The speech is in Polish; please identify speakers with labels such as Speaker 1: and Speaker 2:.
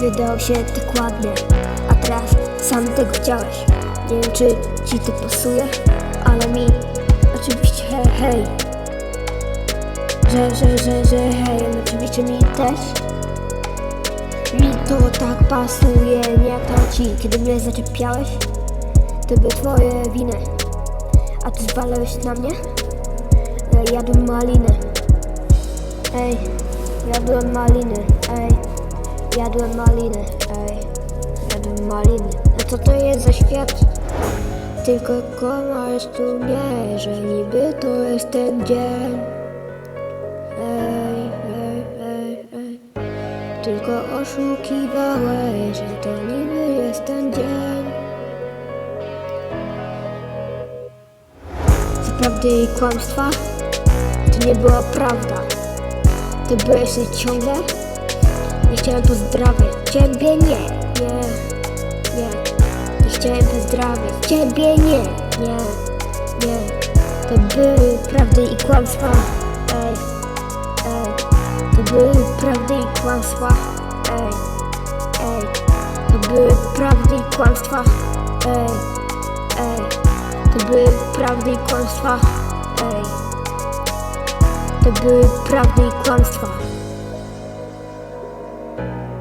Speaker 1: wydało się tak ładnie, a teraz sam tego chciałeś. Nie wiem, czy ci to pasuje, ale mi oczywiście hej, hej. Że, że, że, że hej, oczywiście mi też. Mi to tak pasuje, nie to ci, kiedy mnie zaczepiałeś, to były twoje winy. A ty zwalałeś na mnie? Ja jadłem malinę. Ej, jadłem maliny, ej, jadłem maliny, ej, jadłem maliny. A co to jest za świat? Tylko komasz tu mnie, że niby to jest ten dzień. Ej, ej, ej, ej. Tylko oszukiwałeś, że to niby jest ten dzień. Co prawdy i kłamstwa, to nie była prawda. Ty byłeś ciągle? Nie chciałem pozdrawiać ciebie, nie, nie, nie. Nie chciałem pozdrawiać ciebie, nie, nie, nie. To były prawdy i kłamstwa, ej, ej. To były prawdy i kłamstwa, ej, ej. To były prawdy i kłamstwa, ej, ej. To były prawdy i kłamstwa, ej. To były prawdy i kłamstwa. thank you